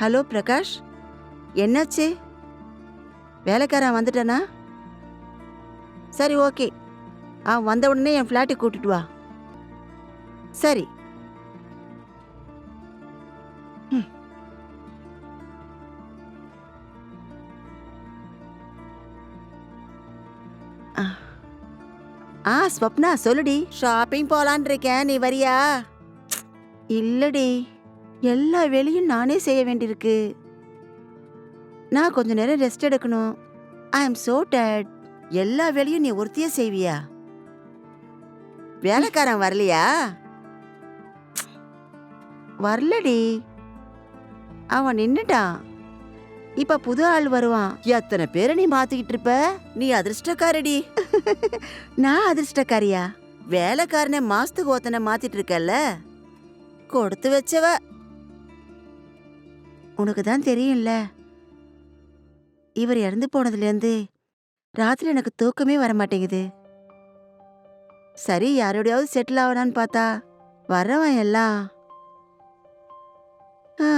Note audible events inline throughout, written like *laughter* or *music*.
Hello Prakash என்னாச்சு? வேலைக்காரன் வந்துட்டானா? சரி ஓகே. அவன் வந்த உடனே என் ஃப்ளாட்டுக்கு கூட்டிட்டு வா. சரி. ஆ. ஸ்வப்னா சொல்லுடி. ஷாப்பிங் போலான் இருக்கேன் நீ வரியா? இல்லடி. எல்லா வேலையும் நானே செய்ய வேண்டியிருக்கு. நான் கொஞ்ச நேரம் ரெஸ்ட் எடுக்கணும். ஐ அம் சோ டயர்ட் எல்லா வேலையும் நீ ஒருத்தியே செய்வியா? வேலைக்காரன் வரலையா? வரலடி. அவன் நின்னுட்டான். இப்ப புது ஆள் வருவான். எத்தனை பேரை நீ மாத்திக்கிட்டு இருப்ப? நீ அதிர்ஷ்டக்காரடி. *laughs* நான் அதிர்ஷ்டக்காரியா? வேலைக்காரனை மாசத்துக்கு ஒத்தனை மாத்திட்டு இருக்கல்ல? கொடுத்து வச்சவ உனக்கு தான் தெரியும்ல. இவர் இறந்து போனதுலேருந்து ராத்திரி எனக்கு தூக்கமே வர மாட்டேங்குது சரி யாரோடையாவது செட்டில் ஆகலான்னு பார்த்தா வரவன் எல்லாம் ஆ,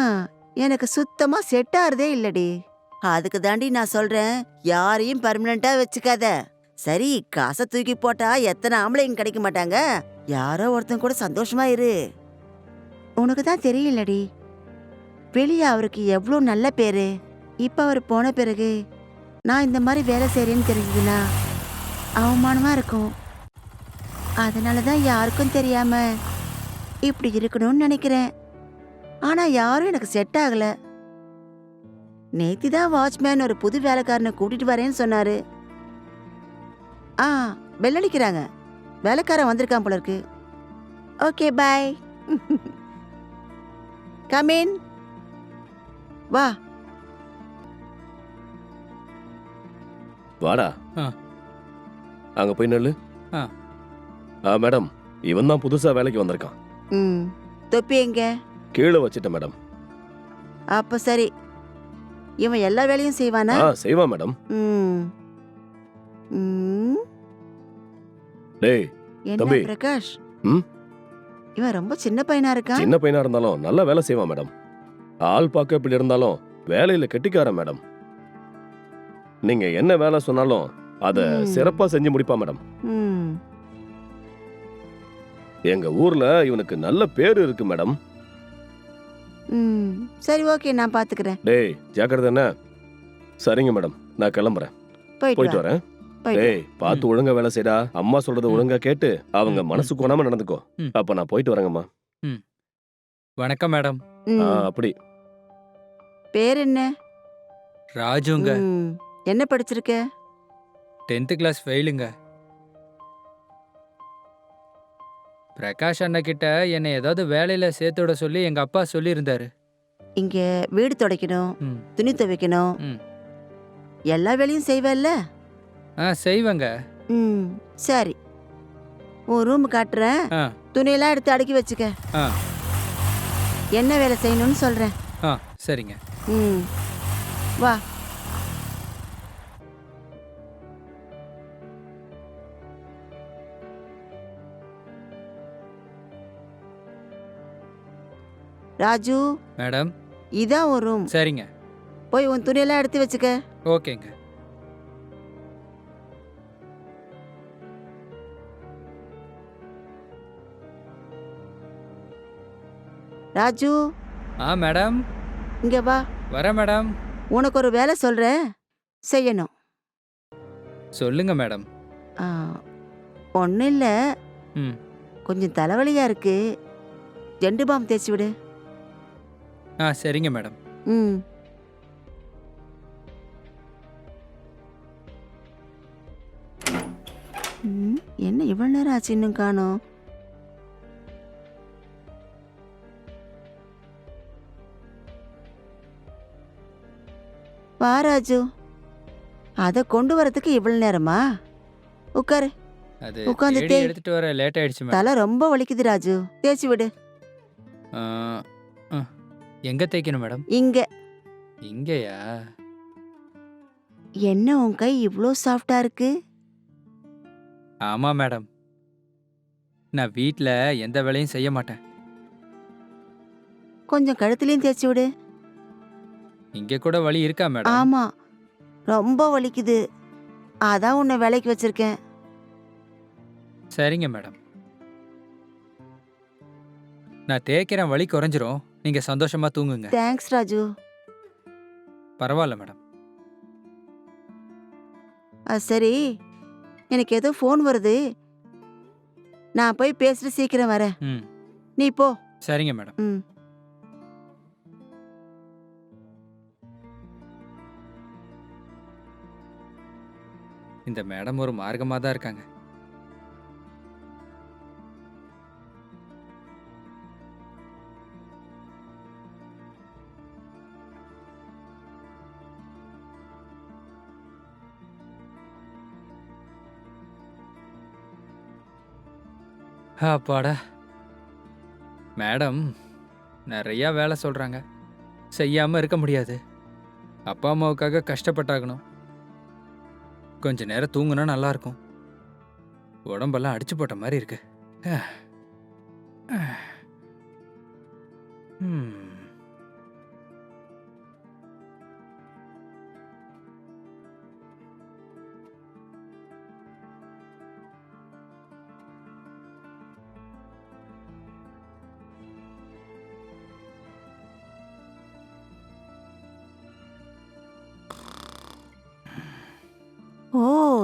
எனக்கு சுத்தமாக செட் ஆறதே இல்லடி. அதுக்கு தாண்டி நான் சொல்கிறேன் யாரையும் பர்மனெண்ட்டாக வச்சுக்காத. சரி காசை தூக்கி போட்டா எத்தனை ஆம்பளைங்க கிடைக்க மாட்டாங்க? யாரோ ஒருத்தன் கூட சந்தோஷமா இரு. உனக்கு தான் தெரியலடி வெளியே அவருக்கு எவ்வளோ நல்ல பேர். இப்போ அவர் போன பிறகு நான் இந்த மாதிரி வேலை செய்கிறேன்னு தெரிஞ்சதுன்னா அவமானமாக இருக்கும். அதனால தான் யாருக்கும் தெரியாமல் இப்படி இருக்கணும்னு நினைக்கிறேன். ஆனால் யாரும் எனக்கு செட் ஆகலை. நேத்தி தான் வாட்ச்மேன் ஒரு புது வேலைக்காரனை கூட்டிகிட்டு வரேன்னு சொன்னார். ஆ bell அடிக்கிறாங்க வேலைக்காரன் வந்திருக்கான் போல இருக்கு. ஓகே பாய் கமீன் *laughs* வா. வாடா. ஆ. அங்க போய் நில்லு. ஆ. ஆ மேடம் இவன் தான் புதுசா வேலைக்கு வந்திருக்கான். ம். தொப்பி எங்க? கீழே வச்சிட்டேன் மேடம். அப்ப சரி. இவன் எல்லா வேலையும் செய்வானா? ஆ செய்வான் மேடம். ம். ம். டேய் என்ன தம்பி. பிரகாஷ்? ம்? இவன் ரொம்ப சின்ன பையனா இருக்கான்? சின்ன பையனா இருந்தாலும் நல்ல வேலை செய்வான் மேடம். ஆள் பார்க்க இப்படி இருந்தாலும் வேலையில கெட்டிக்காரன் மேடம். நீங்க என்ன வேலை சொன்னாலும் அத ம். சிறப்பா செஞ்சு முடிப்பான் மேடம். ம். எங்க ஊர்ல இவனுக்கு நல்ல பேரு இருக்கு மேடம். ம். சரி ஓகே நான் பாத்துக்கிறேன். டேய் ஜாக்கிரதை என்ன? சரிங்க மேடம். நான் கிளம்புறேன். போயிட்டு வரேன். போயிட்டு. டேய் பார்த்து ஒழுங்கா வேலை செய்டா. அம்மா சொல்றத ம். ஒழுங்கா கேட்டு அவங்க ம், மனசு கொணாம நடந்துக்கோ. ம். அப்ப நான் போயிட்டு வரேங்கம்மா. வணக்கம் மேடம். ம். அப்படி. பேர் என்ன ராஜுங்க. ம். என்ன படிச்சிருக்க? டென்த்து கிளாஸ் ஃபெயிலுங்க. பிரகாஷ் அண்ணா கிட்ட என்னை ஏதாவது வேலையில சேர்த்து விட சொல்லி எங்க அப்பா சொல்லியிருந்தாரு. இங்க வீடு துடைக்கணும் ம். துணி துவைக்கணும். ம். எல்லா வேலையும் செய்வேல்ல? ஆ செய்வேங்க. ம் சரி. உன் ரூம் காட்டுறேன். ஆ. துணியெல்லாம் எடுத்து அடுக்கி வச்சுக்க. ஆ. என்ன வேலை செய்யணும்னு சொல்றேன். ஆ சரிங்க. ம். வா. ராஜு மேடம். இதான் ஒரு ரூம் சரிங்க. போய் உன் துணியெல்லாம் எடுத்து வச்சுக்க. ஓகேங்க. ராஜு. ஆ மேடம். இங்க வா. வரேன் மேடம். உனக்கு ஒரு வேலை சொல்றேன். செய்யணும். சொல்லுங்க மேடம். ஒன்றும் இல்லை ம். கொஞ்சம் தலைவலியா இருக்கு. ஜெண்டு பாம் தேய்ச்சி விடு. ஆ சரிங்க மேடம். ம் என்ன இவ்வளவு நேரம் ஆச்சு இன்னும் காணோம்? வா ராஜு. அதை கொண்டு வரதுக்கு இவ்வளவு நேரமா? உட்காரு அது உட்காந்து தேய். எடுத்துட்டு வர லேட் ஆயிடுச்சு தலை ரொம்ப வலிக்குது ராஜு. தேய்ச்சி விடு. ஆ, ஆ. எங்க தைக்கணும் மேடம்? இங்க. இங்கேயா? என்ன உன் கை இவ்ளோ சாஃப்டா இருக்கு? ஆமா மேடம். நான் வீட்ல எந்த வேலையும் செய்ய மாட்டேன். கொஞ்சம் கழுத்துலயும் தேய்ச்சி விடு. இங்க கூட வலி இருக்கா மேடம்? ஆமா. ரொம்ப வலிக்குது. அதான் உன்னை வேலைக்கு வச்சிருக்கேன். சரிங்க மேடம். நான் தேய்க்கிறேன் வலி குறைஞ்சிரும். நீங்க சந்தோஷமா தூங்குங்க. தேங்க்ஸ் ராஜு. பரவாயில்ல மேடம். அது சரி. எனக்கு ஏதோ ஃபோன் வருது. நான் போய் பேசிட்டு சீக்கிரம் வரேன். ம். நீ போ. சரிங்க மேடம். ம். இந்த மேடம் ஒரு மார்க்கமா தான் இருக்காங்க. அப்பாடா. மேடம் நிறையா வேலை சொல்கிறாங்க செய்யாமல் இருக்க முடியாது. அப்பா அம்மாவுக்காக கஷ்டப்பட்டாகணும். கொஞ்ச நேரம் தூங்குனா நல்லா இருக்கும் உடம்பெல்லாம் அடிச்சு போட்ட மாதிரி இருக்கு. ம்.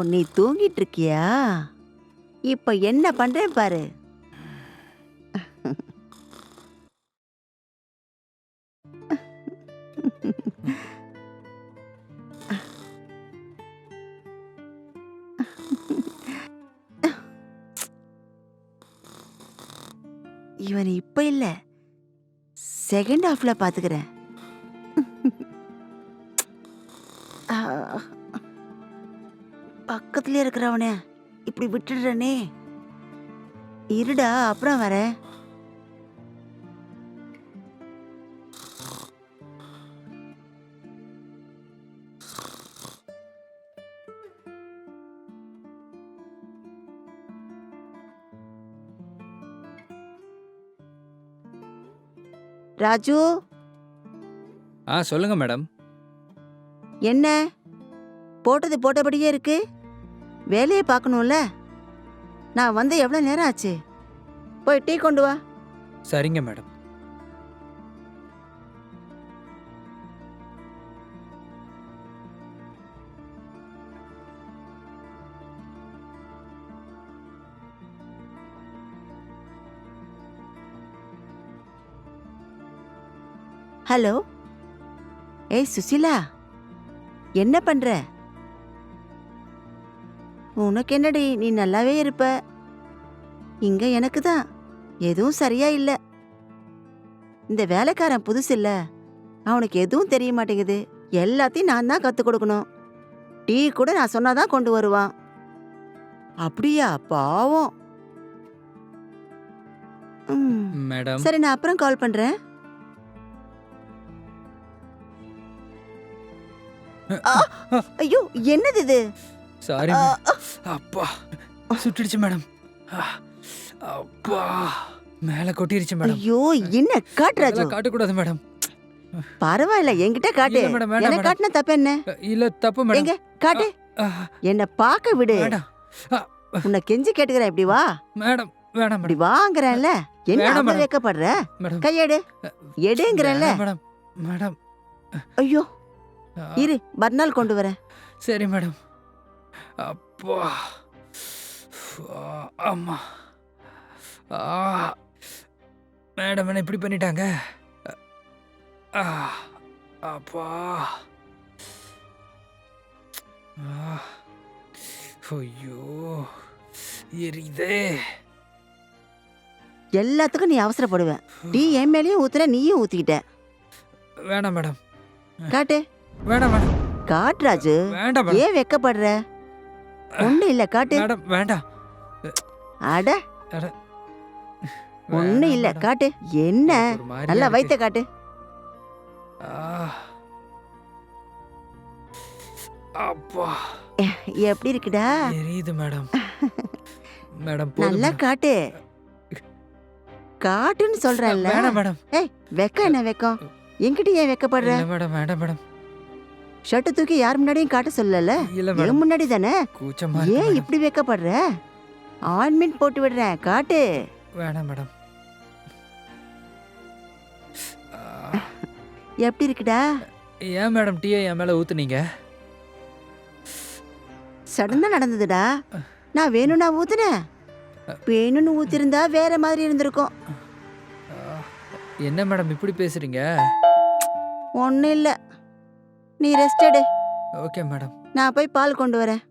நீ தூங்கிட்டு இருக்கியா இப்ப என்ன பண்றேன் பாரு. இவன் இப்ப இல்ல. செகண்ட் ஹாஃப்ல பாத்துக்கிறேன். ஆ பக்கத்துல இருக்கிறவனே இப்படி விட்டுடுறனே. இருடா அப்புறம் வரேன் ராஜு? ஆ சொல்லுங்க மேடம். என்ன? போட்டது போட்டபடியே இருக்கு. வேலையை பார்க்கணும்ல? நான் வந்து எவ்வளோ நேரம் ஆச்சு? போய் டீ கொண்டு வா. சரிங்க மேடம். ஹலோ? ஏய் சுசிலா. என்ன பண்ற? உனக்கு என்னடி நீ நல்லாவே இருப்ப. இங்க எனக்கு தான். எதுவும் சரியா இல்ல. இந்த வேலைக்காரன் புதுசு இல்ல. அவனுக்கு எதுவும் தெரிய மாட்டேங்குது. எல்லாத்தையும் நான் தான் கத்து கொடுக்கணும். டீ கூட நான் சொன்னாதான் கொண்டு வருவான். அப்படியா? பாவம். மேடம். சரி நான் அப்புறம் கால் பண்றேன். ஐயோ என்னது இது? Sorry madam. அப்பா சுட்டுடுச்சு மேடம். அப்பா. மேல கொட்டிருச்சு மேடம். ஐயோ என்ன காட்டு ராஜு? அதெல்லாம் காட்டக்கூடாது மேடம். பரவாயில்ல என்கிட்ட காட்டு. Madam madam. காட்டுன தப்பு என்ன? இல்ல தப்பு மேடம். எங்க? காட்டு. என்ன பாக்க விடு. வேண்டாம் உன்னை கெஞ்சி கேட்டுக்கிறேன் இப்படி வா. மேடம் வேண்டாம் இப்படி மேடம். வாங்குறேன்ல. என்ன வேணாம் மேடம். வைக்கப்படுற? மேடம். கையெடு. எடுங்கிறேன்ல. மேடம். மேடம். ஐயோ. இரு மறுநாள் கொண்டு வரேன். சரி மேடம். அப்பா. அம்மா. ஆ. மேடம் என்ன இப்படி பண்ணிட்டாங்க? ஆ, அப்பா. ஐயோ எரியுதே. எல்லாத்துக்கும் நீ அவசரப்படுவேன். டீ என் மேலயும் ஊத்துற நீயும் ஊத்திக்கிட்ட. வேணாம் மேடம். காட்டு. வேணாம் மேடம். காட்டு ராஜு வேண்டாம் மேடம். ஏன் வெக்கப்படுற? ஒண்ணு இல்ல காட்டு. மேடம் வேண்டாம் அட. ஒண்ணு இல்ல மேடம். காட்டு. என்ன? நல்லா. வைத்த காட்டு. அப்பா. எப்படி இருக்குடா? எரியுது மேடம். மேடம் *laughs* நல்லா மேடம். காட்டு. காட்டுன்னு சொல்றேன்ல. வேணாம் மேடம். வெக்கம் என்ன வெக்கம்? என்கிட்ட ஏன் வெக்கப்படுற? மேடம் வேண்டாம் மேடம். ஷர்ட் தூக்கி யார் முன்னாடியும் காட்ட சொல்லல? இல்ல என் முன்னாடி தானே? ஏன். இப்படி வெக்கப்படுற? ஆன்மின் போட்டு விடுறேன். காட்டு. வேணாம் மேடம். எப்படி இருக்குடா? ஏன் மேடம் டீயை என் மேல ஊத்துனீங்க? சடனா நடந்ததுடா. நான் வேணும்னா ஊத்துனேன். வேணும்னு ஊத்திருந்தா வேற மாதிரி இருந்திருக்கும். என்ன மேடம் இப்படி பேசுறீங்க? ஒன்றும் இல்லை. நீ ரெஸ்ட் எடு. ஓகே மேடம் நான் போய் பால் கொண்டு வரேன்.